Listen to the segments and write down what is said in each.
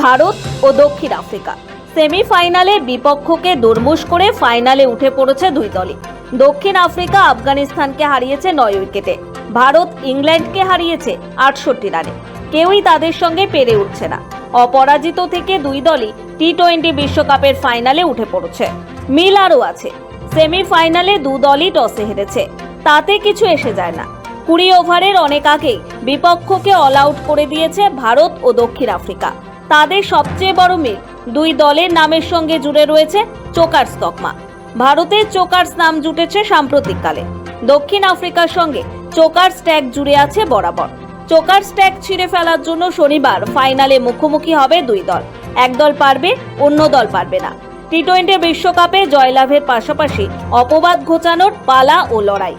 ভারত ও দক্ষিণ আফ্রিকা। সেমিফাইনালে বিপক্ষকে দুর্মুশ করে ফাইনালে উঠে পড়েছে দুই দলই। দক্ষিণ আফ্রিকা আফগানিস্তানকে হারিয়েছে নয় উইকেটে। ভারত ইংল্যান্ডকে হারিয়েছে আটষট্টি রানে। কেউই তাদের সঙ্গে পেরে উঠছে না। অপরাজিত থেকে দুই দলই টি টোয়েন্টি বিশ্বকাপের ফাইনালে উঠে পড়েছে। মিল আরও আছে। সেমিফাইনালে দু দলই টসে হেরেছে। তাতে কিছু এসে যায় না। কুড়ি ওভারের অনেক আগেই বিপক্ষকে অল আউট করে দিয়েছে ভারত ও দক্ষিণ আফ্রিকা। তাদের সবচেয়ে বড় মিল। দুই দলের নামের সঙ্গে জুড়ে রয়েছে চোকার্স তকমা। ভারতের চোকার্স নাম জুটেছে সাম্প্রতিককালে। দক্ষিণ আফ্রিকার সঙ্গে চোকার্স ট্যাগ জুড়ে আছে বরাবর। চোকার্স ট্যাগ ছিঁড়ে ফেলার জন্য শনিবার ফাইনালে মুখোমুখি হবে দুই দল। এক দল পারবে, অন্য দল পারবে না। টি টোয়েন্টি বিশ্বকাপে জয়লাভের পাশাপাশি অপবাদ ঘোচানোর পালা ও লড়াই।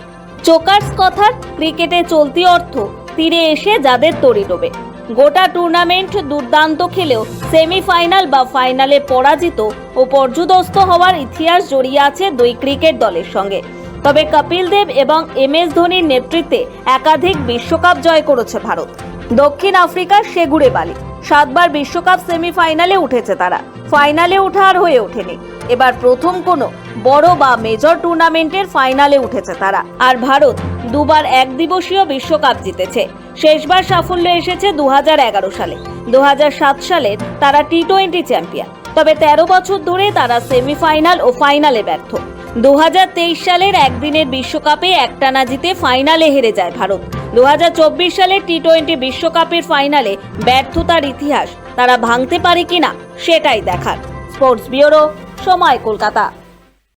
চোকার্স কথার ক্রিকেটে চলতি অর্থ তীরে এসে যাদের তরি ডোবে গোটা টুর্নামেন্ট দুর্দান্ত খেলেও সেমিফাইনাল বা ফাইনালে পরাজিত ও পর্যুদস্ত হওয়ার ইতিহাস জড়িয়ে আছে দুই ক্রিকেট দলের সঙ্গে। তবে কপিল দেব এবং এম এস ধোনির নেতৃত্বে একাধিক বিশ্বকাপ জয় করেছে ভারত। দক্ষিণ আফ্রিকার সেগুড়ে বালি, সাতবার বিশ্বকাপ সেমিফাইনালে উঠেছে তারা। ফাইনালে ওঠার হয়ে ওঠেনি। এবার প্রথম কোনো বড় বা মেজর টুর্নামেন্টের ফাইনালে উঠেছে তারা। আর ভারত দুবার এক দিবসীয় বিশ্বকাপ জিতেছে। শেষবার সাফল্য এসেছে দু হাজার এগারো সালে। দু সালের তারা টি টোয়েন্টি চ্যাম্পিয়ন। তবে তেরো বছর ধরে তারা সেমিফাইনাল ও ফাইনালে ব্যর্থ। দু হাজার তেইশ সালের একদিনের বিশ্বকাপে একটানা জিতে ফাইনালে হেরে যায় ভারত। দু সালের টি টোয়েন্টি বিশ্বকাপের ফাইনালে ব্যর্থতার ইতিহাস তারা ভাঙতে পারে কিনা সেটাই দেখার। স্পোর্টস ব্যুরো সময় কলকাতা।